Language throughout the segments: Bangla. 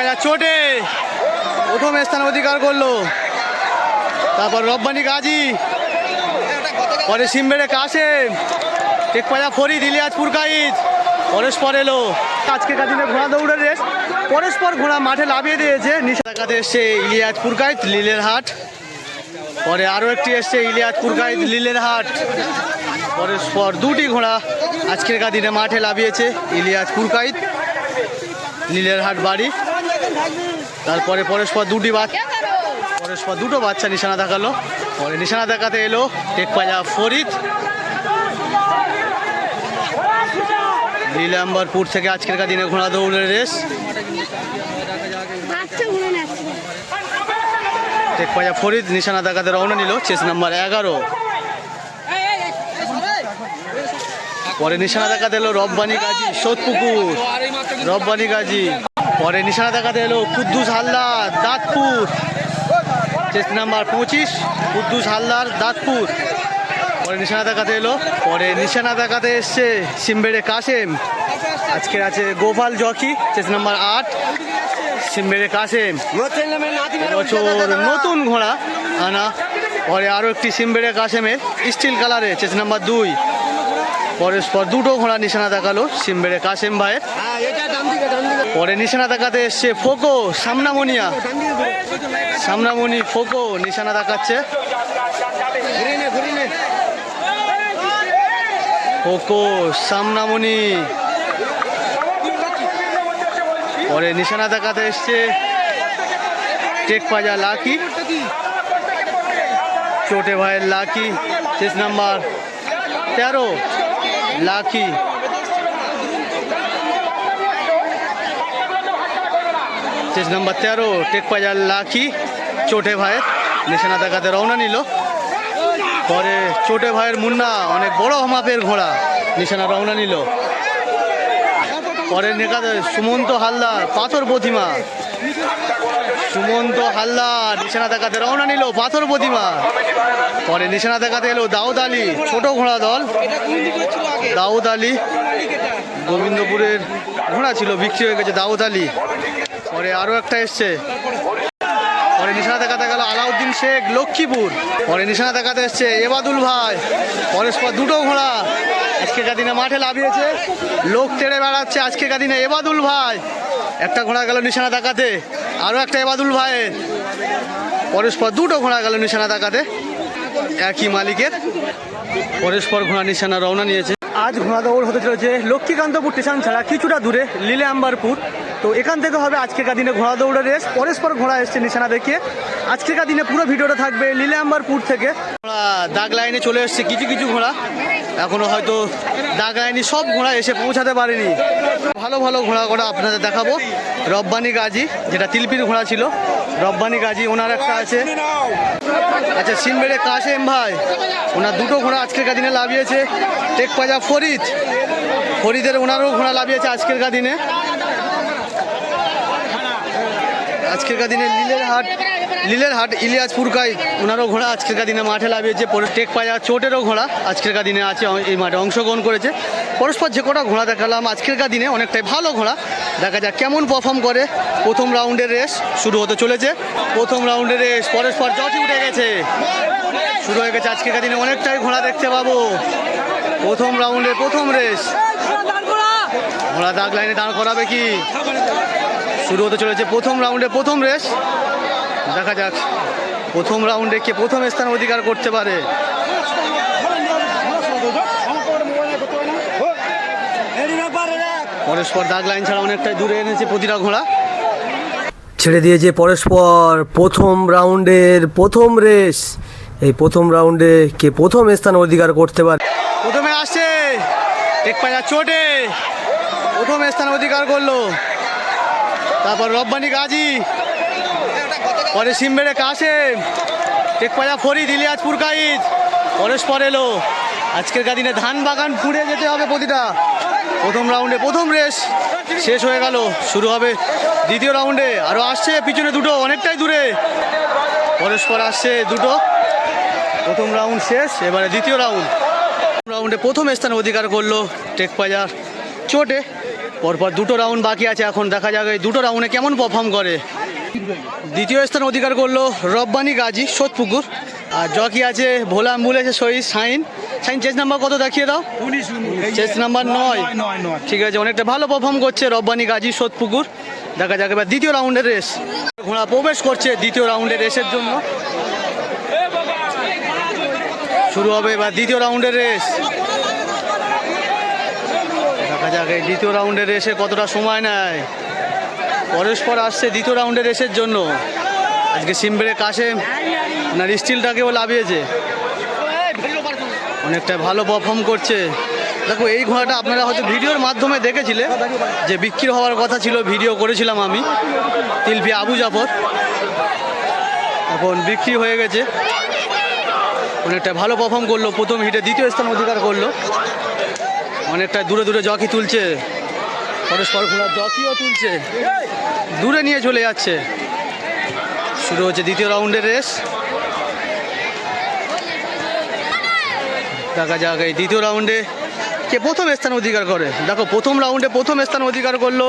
পাজা চোটে প্রথম স্থান অধিকার করল। তারপর রব্বানি গাজী পরে সিমবেড়ে কাসেম টেক পাজা ফরিদ ইলিয়াজপুর কাইদ পরস্পর এলো। আজকে দিনে ঘোড়া দৌড়ের রেস? পরস্পর ঘোড়া মাঠে লাভিয়ে দিয়েছে। দেখাতে এসছে ইলিয়াজপুর কাইত লিলের হাট। পরে আরও একটি এসছে ইলিয়াজপুর কাইত লিলের হাট। পরস্পর দুটি ঘোড়া আজকের দিনে মাঠে লাভিয়েছে ইলিয়াজপুর কাইত নীলের হাট বাড়ি। তারপরে পরস্পর দুটি বাচ্চা পরস্পর দুটো বাচ্চা নিশানা দেখাল। পরে নিশানা দেখাতে এলো টেক পাজা ফরিদ। নীলাম্বরপুর থেকে আজকের দিনে ঘোড়া দৌড়ের রেস? টেক পাজা ফরিদ নিশানা দেখাতে রওনা নিল চেস নাম্বার এগারো। পরে নিশানা দেখাতে এলো রব্বানি গাজী সোদপুকুর। রব্বানি গাজী। পরে নিশানা দেখাতে এলো কুদ্দুস হালদার, দাঁতপুর। চেস নাম্বার পঁচিশ, কুদ্দুস হালদার, দাঁতপুর। পরে নিশানা দেখাতে এলো, পরে নিশানা দেখাতে এসছে সিমবেড়ে কাসেম। আজকে আছে গোপাল জকি চেস নাম্বার আট, সিমবেড়ে কাসেম। বছর নতুন ঘোড়া আনা, পরে আরও একটি সিমবেড়ে কাসেমের স্টিল কালারে চেস নাম্বার দুই। পরস্পর দুটো ঘোড়া নিশানা দেখাল সিমবেড়ে কাসেম ভাইয়ের। পরে নিশানা দেখাতে এসছে ফোকো, সামনামনিয়া। সামনামণি ফোকো নিশানা দেখাচ্ছে ফোকো সামনামণি পরে নিশানা দেখাতে এসছে টেক পাজা লাকি। চোটে ভাইয়ের লাকি, শেষ নাম্বার তেরো, লাকি। শেষ নাম্বার তেরো, টেক পাজার লাকি চোটে ভাইয়ের নিশানা দেখাতে রওনা নিল। পরে চোটে ভাইয়ের মুন্না, অনেক বড় মাপের ঘোড়া, নিশানা রওনা নিল। পরে নেকাতে সুমন্ত হালদার, পাথর প্রতিমা। সুমন্ত হালদার নিশানা দেখাতে রওনা নিল, পাথর প্রতিমা। পরে নিশানা দেখাতে এলো দাউদ আলী, ছোট ঘোড়া দল। দাউদ আলী, গোবিন্দপুরের ঘোড়া ছিল, বিক্রি হয়ে গেছে দাউদ আলী। পরে আরও একটা এসছে। পরে নিশানা দেখাতে গেল আলাউদ্দিন শেখ, লক্ষ্মীপুর। পরে নিশানা দেখাতে এসছে এবাদুল ভাই। পরস্পর দুটো ঘোড়া। আজকের দিনে মাঠে লাভিয়েছে লোক তেড়ে বেড়াচ্ছে আজকের দিনে এবাদুল ভাই। একটা ঘোড়া গেল নিশানা দেখাতে। আরও একটা এবাদুল ভাইয়ের পরস্পর দুটো ঘোড়া গেল নিশানা দেখাতে। একই মালিকের। পরস্পর ঘোড়া নিশানা রওনা নিয়েছে। আজ ঘোড়া দৌড় হতে চলেছে লক্ষ্মীকান্তপুর স্টেশন ছাড়া কিছুটা দূরে লিলে আম্বারপুর তো এখান থেকে হবে আজকেকার দিনে ঘোড়া দৌড়ের রেস। পরস্পর ঘোড়া এসছে নিশানা দেখিয়ে। আজকেকার দিনে পুরো ভিডিওটা থাকবে লিলে আম্বারপুর থেকে দাগ লাইনে চলে এসছে, কিছু কিছু ঘোড়া। এখনও হয়তো দাগ লাইনে সব ঘোড়া এসে পৌঁছাতে পারেনি। ভালো ভালো ঘোড়া ঘোড়া আপনাদের দেখাবো। রব্বানি গাজী, যেটা তিলপির ঘোড়া ছিল। রব্বানি গাজী, ওনার একটা আছে। আচ্ছা সিমবেড়ে কাশেম ভাই, ওনার দুটো ঘোড়া আজকের দিনে লাভিয়েছে। টেক পাজা ফরিদ, ফরিদের ওনারও ঘোড়া লাভিয়েছে আজকের দিনে। আজকের দিনে লীলের হাট লীলের হাট ইলিয়াজপুর কাই, ওনারও ঘোড়া আজকের দিনে মাঠে লাভিয়েছে। টেক পাজা চোটেরও ঘোড়া আজকের দিনে আছে, এই মাঠে অংশগ্রহণ করেছে। পরস্পর যে কটা ঘোড়া দেখালাম আজকের দিনে অনেকটাই ভালো ঘোড়া। দেখা যাক কেমন পারফর্ম করে। প্রথম রাউন্ডের রেস শুরু হতে চলেছে। প্রথম রাউন্ডের রেস পরস্পর জটি উঠে গেছে। শুরু হয়ে গেছে আজকের দিনে অনেকটাই ঘোড়া দেখতে পাবো। প্রথম রাউন্ডের প্রথম রেস ঘোড়া দাগ লাইনে দাঁড় করাবে কি? শুরু হতে চলেছে প্রথম রাউন্ডে প্রথম রেস দেখা যাক, প্রথম রাউন্ডে কে প্রথম স্থান অধিকার করতে পারে। পরস্পর দাগ লাইন ছাড়া অনেকটাই দূরে এনেছে প্রতিটা ঘোড়া। ছেড়ে দিয়েছে পরস্পর প্রথম রাউন্ডের প্রথম রেস। এই প্রথম রাউন্ডে কে প্রথম স্থান অধিকার করতে পারে? প্রথমে আসছে এক পায়া চোটে প্রথম স্থান অধিকার করল। তারপর রব্বানি গাজী। পরে সিমবেড়ে কাসেম টেক পাজা ফরিদ ইলিয়াজপুর কাইদ পরস্পর এলো। আজকের দিনে ধান বাগান পুড়ে যেতে হবে প্রতিটা। প্রথম রাউন্ডে প্রথম রেস। শেষ হয়ে গেল, শুরু হবে দ্বিতীয় রাউন্ডে। আরও আসছে পিছনে দুটো, অনেকটাই দূরে। পরস্পর আসছে দুটো। প্রথম রাউন্ড শেষ, এবারে দ্বিতীয় রাউন্ড। রাউন্ডে প্রথম স্থান অধিকার করল টেক পাজার চোটে। পরপর দুটো রাউন্ড বাকি আছে, এখন দেখা যাবে দুটো রাউন্ডে কেমন পারফর্ম করে। দ্বিতীয় স্থান অধিকার করল রব্বানি গাজী, সোদপুকুর। আর জকি আছে ভোলা অ্যাম্বুলেন্সের Shahid sign. Sign chest number কত দেখিয়ে দাও? চেস নাম্বার নয় ঠিক আছে অনেকটা ভালো পারফর্ম করছে রব্বানি গাজী সোদপুকুর। দেখা যাক এবার দ্বিতীয় রাউন্ডের রেস ঘোড়া প্রবেশ করছে দ্বিতীয় রাউন্ডের রেসের জন্য। শুরু হবে এবার দ্বিতীয় রাউন্ডের রেস দেখা যাক এই দ্বিতীয় রাউন্ডের রেসে কতটা সময় নেয়। পরস্পর আসছে দ্বিতীয় রাউন্ডের রেসের জন্য। আজকে সিমবেড়ে কাশেম না স্টিলটাকেও লাভিয়েছে। অনেকটা ভালো পারফর্ম করছে। দেখো, এই ঘোড়াটা আপনারা হয়তো ভিডিওর মাধ্যমে দেখেছিলে, যে বিক্রি হওয়ার কথা ছিল, ভিডিও করেছিলাম আমি, তিলপি আবু জাফর। এখন বিক্রি হয়ে গেছে। অনেকটা ভালো পারফর্ম করল, প্রথম হিটে দ্বিতীয় স্থান অধিকার করল। অনেকটা দূরে দূরে জকি তুলছে। পরস্পর ঘোড়ার জকিও তুলছে। দূরে নিয়ে চলে যাচ্ছে। শুরু হচ্ছে দ্বিতীয় রাউন্ডের রেস দেখা যাক এই দ্বিতীয় রাউন্ডে কে প্রথম স্থান অধিকার করে। দেখো, প্রথম রাউন্ডে প্রথম স্থান অধিকার করল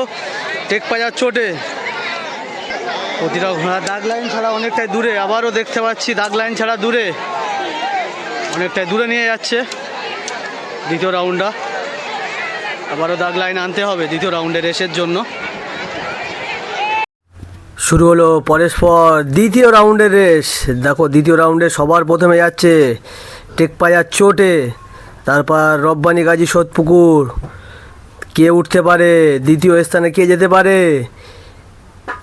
টেক পাজার চোটে প্রতিটা ঘোড়া দাগ লাইন ছাড়া অনেকটাই দূরে, আবারও দেখতে পাচ্ছি দাগ লাইন ছাড়া দূরে। অনেকটাই দূরে নিয়ে যাচ্ছে দ্বিতীয় রাউন্ডটা। আবারও দাগ লাইন আনতে হবে দ্বিতীয় রাউন্ডের রেসের জন্য। শুরু হলো পরস্পর দ্বিতীয় রাউন্ডের রেস। দেখো, দ্বিতীয় রাউন্ডে সবার প্রথমে যাচ্ছে টেকপাজার চোটে, তারপর রব্বানি গাজী সোদপুকুর, কে উঠতে পারে, দ্বিতীয় স্থানে কে যেতে পারে?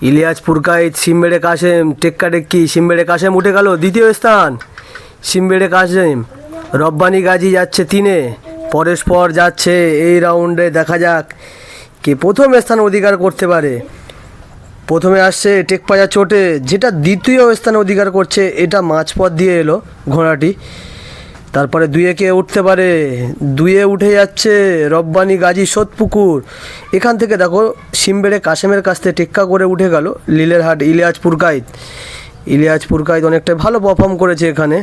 ইলিয়াস পুরকাইত, সিমবেড়ে কাশেম টেক্কা টেক্কি, সিমবেড়ে কাশেম উঠে গেল দ্বিতীয় স্থান। সিমবেড়ে কাশেম রব্বানি গাজী যাচ্ছে তিনে পরস্পর যাচ্ছে এই রাউন্ডে, দেখা যাক কে প্রথম স্থান অধিকার করতে পারে। প্রথমে আসছে টেকপাজা চোটে, যেটা দ্বিতীয় স্থানে অধিকার করছে, এটা মাঝপথ দিয়ে এলো ঘোড়াটি। তারপরে দুয়ে কে উঠতে পারে? দুয়ে উঠে যাচ্ছে রব্বানি গাজী সোদপুকুর। এখান থেকে দেখো, সিমবেড়ে কাশেমের কাছ থেকে টেক্কা করে উঠে গেল লীলের হাট ইলিয়াজ পুরকাইত ইলিয়াজ পুরকাইত অনেকটাই ভালো পারফর্ম করেছে এখানে।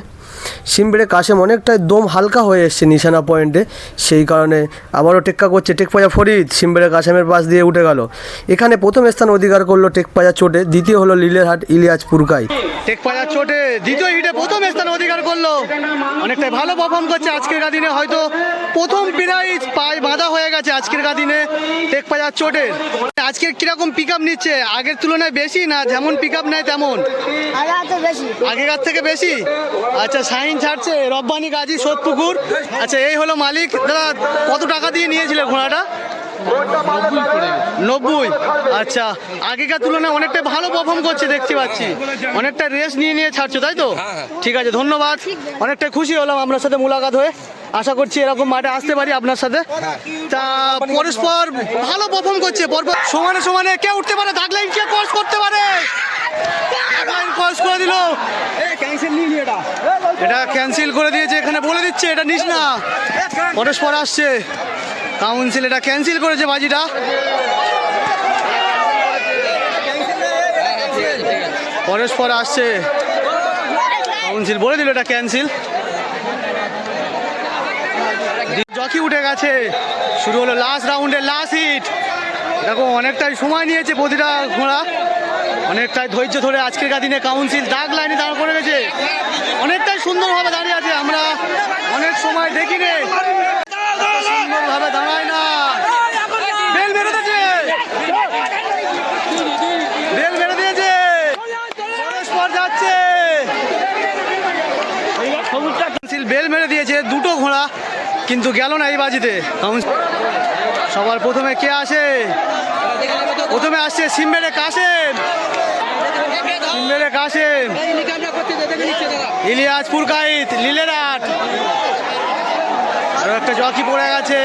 সিমবেড়ে কাশেম অনেকটাই দম হালকা হয়ে এসছে নিশানা পয়েন্টে। সেই কারণে আবারও টেক্কা করছে টেকপাজা ফরিদ। সিমবেড়ে কাশেমের পাশ দিয়ে উঠে গেল। এখানে প্রথম স্থান অধিকার করল টেকপাজা চোটে, দ্বিতীয় হলো লীলের হাট ইলিয়াজ পুরকাইত টেক পাজার চোটে, দ্বিতীয় হিটে প্রথম স্থান অধিকার করল। অনেকটাই ভালো পারফর্ম করছে আজকের দিনে। হয়তো প্রথম প্রাইজ পায়ে বাঁধা হয়ে গেছে আজকের দিনে টেক পাজার চোটের। আজকে কীরকম পিক আপ নিচ্ছে? আগের তুলনায় বেশি না যেমন পিক আপ নেয় তেমন? আগেকার থেকে বেশি? আচ্ছা সাইন ছাড়ছে রব্বানি গাজী সোদপুকুর। আচ্ছা এই হলো মালিক। দাদা কত টাকা দিয়ে নিয়েছিল ঘোড়াটা? নব্বই। আচ্ছা আগেকার তুলনায় অনেকটা ভালো পারফর্ম করছে দেখতে পাচ্ছি। অনেকটা রেস নিয়ে নিয়ে ছাড়ছো তাই তো? ঠিক আছে ধন্যবাদ। অনেকটা খুশি হলাম আপনার সাথে মুলাকাত হয়ে। আশা করছি এরকম মাঠে আসতে পারি আপনার সাথে। তা পরস্পর ভালো পারফর্ম করছে পরপর সমানে সমানে কে উঠতে পারে দাগলাইন কে ক্রস করতে পারে। ক্রস করে দিল। এটা। ক্যান্সেল করে দিয়েছে এখানে বলে দিচ্ছে এটা নিস না। পরস্পর আসছে। কাউন্সিল এটা ক্যান্সেল করেছে বাজিটা। পরস্পর আসছে। কাউন্সিল বলে দিল এটা ক্যান্সেল জকি উঠে গেছে। শুরু হলো লাস্ট রাউন্ডের লাস্ট হিট দেখো, অনেকটাই সময় নিয়েছে প্রতিটা ঘোড়া। অনেকটাই ধৈর্য ধরে আজকের দিনে কাউন্সিল দাগ লাইনে দাঁড় করে গেছে। অনেকটাই সুন্দরভাবে দাঁড়িয়ে আছে আমরা। অনেক সময় দেখিনি। সুন্দরভাবে দাঁড়ায় না বেল বেরো দিয়েছে বেল বেরো দিয়েছে পরস্পর যাচ্ছে কাউন্সিল বেল মেরে দিয়েছে দুটো ঘোড়া কিন্তু গেল না এই বাজিতে। সবার প্রথমে কে আসে? প্রথমে আসছে সিমবেড়ে কাশেম। সিমবেড়ে কাশেম। ইলিয়াস পুরকাইত লীলেরাট আর একটা জকি পড়ে গেছে।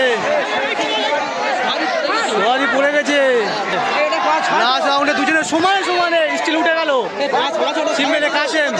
জকি পড়ে গেছে। লাস্ট রাউন্ডে দুজনের সমানে সমানে স্টিল উঠে গেল। সিমবেড়ে কাশেম।